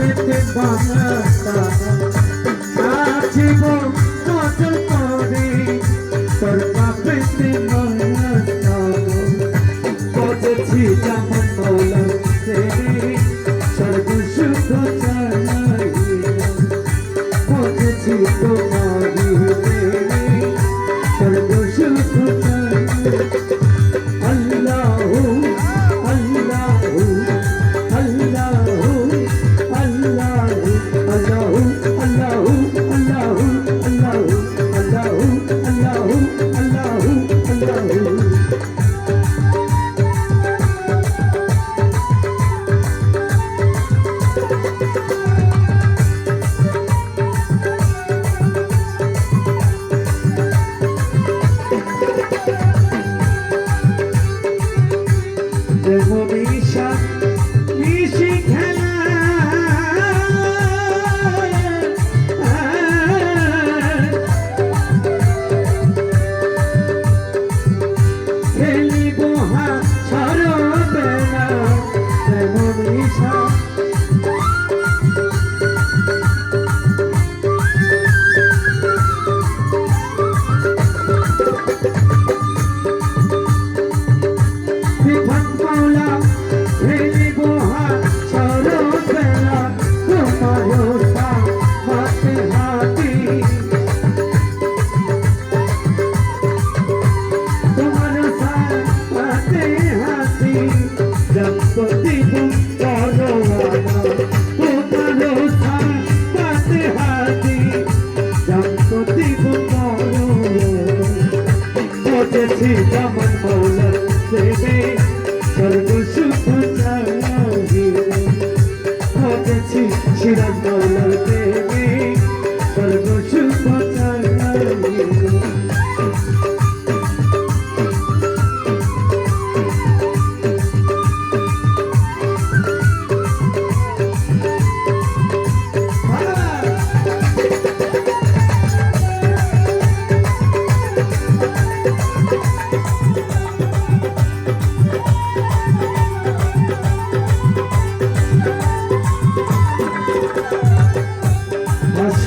যেতে পারা তার। জীবন কত করে, তোর পাপেতে মারা করেছি যেমন বলতে সর্বশুদ্ধ জানাই করেছি তোমার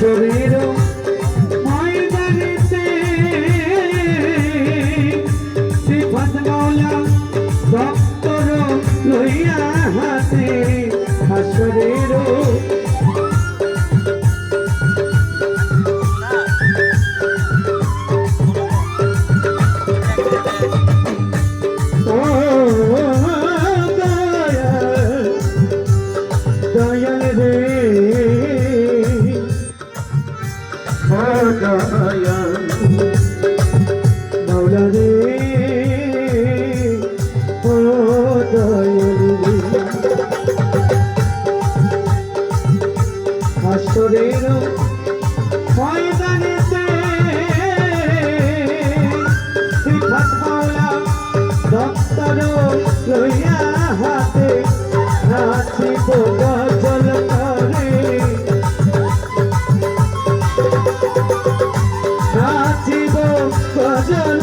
শরীর হাসরের ময়দানেতে সিফাত মাওলা দপ্তর লইয়া হাতে নাচিব গজল করে। নাচিব গজল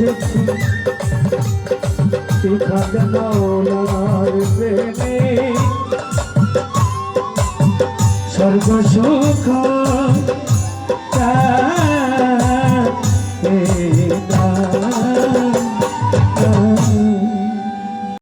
এসেছি সেখানে সর্বসুখ